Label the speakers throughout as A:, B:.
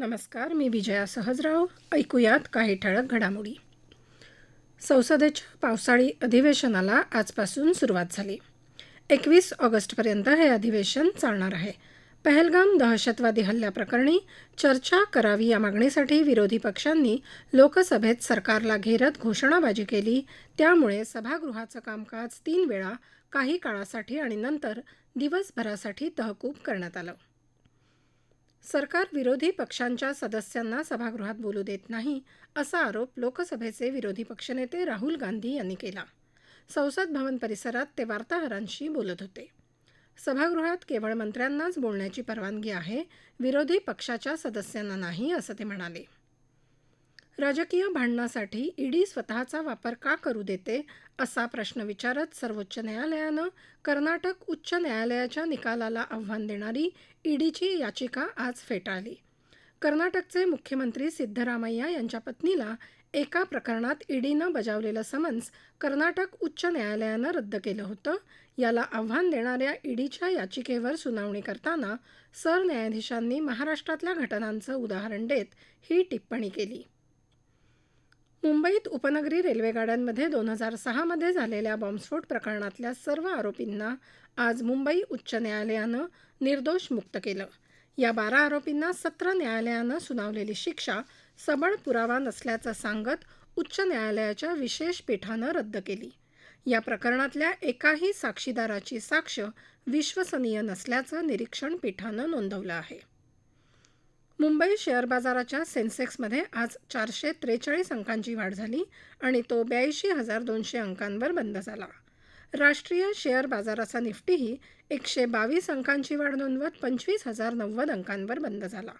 A: नमस्कार मी विजया सहजराव. ऐकूयात काही ठळक घडामोडी. संसदेच्या पावसाळी अधिवेशनाला आजपासून सुरुवात झाली. एकवीस ऑगस्टपर्यंत हे अधिवेशन चालणार आहे. पहलगाम दहशतवादी हल्ल्याप्रकरणी चर्चा करावी या मागणीसाठी विरोधी पक्षांनी लोकसभेत सरकारला घेरत घोषणाबाजी केली. त्यामुळे सभागृहाचं कामकाज तीन वेळा काही काळासाठी आणि नंतर दिवसभरासाठी तहकूब करण्यात आलं. सरकार विरोधी पक्षांच्या सदस्यांना सभागृहात बोलू देत नाही असा आरोप लोकसभेचे विरोधी पक्षनेते राहुल गांधी यांनी केला. संसद भवन परिसरात ते वार्ताहरांशी बोलत होते. सभागृहात केवळ मंत्र्यांनाच बोलण्याची परवानगी आहे विरोधी पक्षाच्या सदस्यांना नाही असं ते म्हणाले. राजकीय भांडणासाठी ईडी स्वतःचा वापर का करू देते असा प्रश्न विचारत सर्वोच्च न्यायालयानं कर्नाटक उच्च न्यायालयाच्या निकालाला आव्हान देणारी ईडीची याचिका आज फेटाळली. कर्नाटकचे मुख्यमंत्री सिद्धरामय्या यांच्या पत्नीला एका प्रकरणात ईडीनं बजावलेलं समन्स कर्नाटक उच्च न्यायालयानं रद्द केलं होतं. याला आव्हान देणाऱ्या ईडीच्या याचिकेवर सुनावणी करताना सरन्यायाधीशांनी महाराष्ट्रातल्या घटनांचं उदाहरण देत ही टिप्पणी केली. मुंबईत उपनगरी रेल्वेगाड्यांमध्ये दोन हजार सहामध्ये झालेल्या बॉम्बस्फोट प्रकरणातल्या सर्व आरोपींना आज मुंबई उच्च न्यायालयानं निर्दोष मुक्त केलं. या बारा आरोपींना सत्र न्यायालयानं सुनावलेली शिक्षा सबळ पुरावा नसल्याचं सांगत उच्च न्यायालयाच्या विशेष पीठानं रद्द केली. या प्रकरणातल्या एकाही साक्षीदाराची साक्ष विश्वसनीय नसल्याचं निरीक्षण पीठानं नोंदवलं आहे. मुंबई शेअर बाजाराच्या सेन्सेक्समध्ये आज चारशे त्रेचाळीस अंकांची वाढ झाली आणि तो ब्याऐंशी हजार दोनशे अंकांवर बंद झाला. राष्ट्रीय शेअर बाजाराचा निफ्टीही एकशे बावीस अंकांची वाढ नोंदवत पंचवीस हजार नव्वद अंकांवर बंद झाला.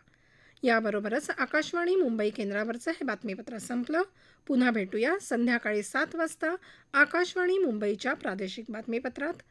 A: याबरोबरच आकाशवाणी मुंबई केंद्रावरचं हे बातमीपत्र संपलं. पुन्हा भेटूया संध्याकाळी सात वाजता आकाशवाणी मुंबईच्या प्रादेशिक बातमीपत्रात.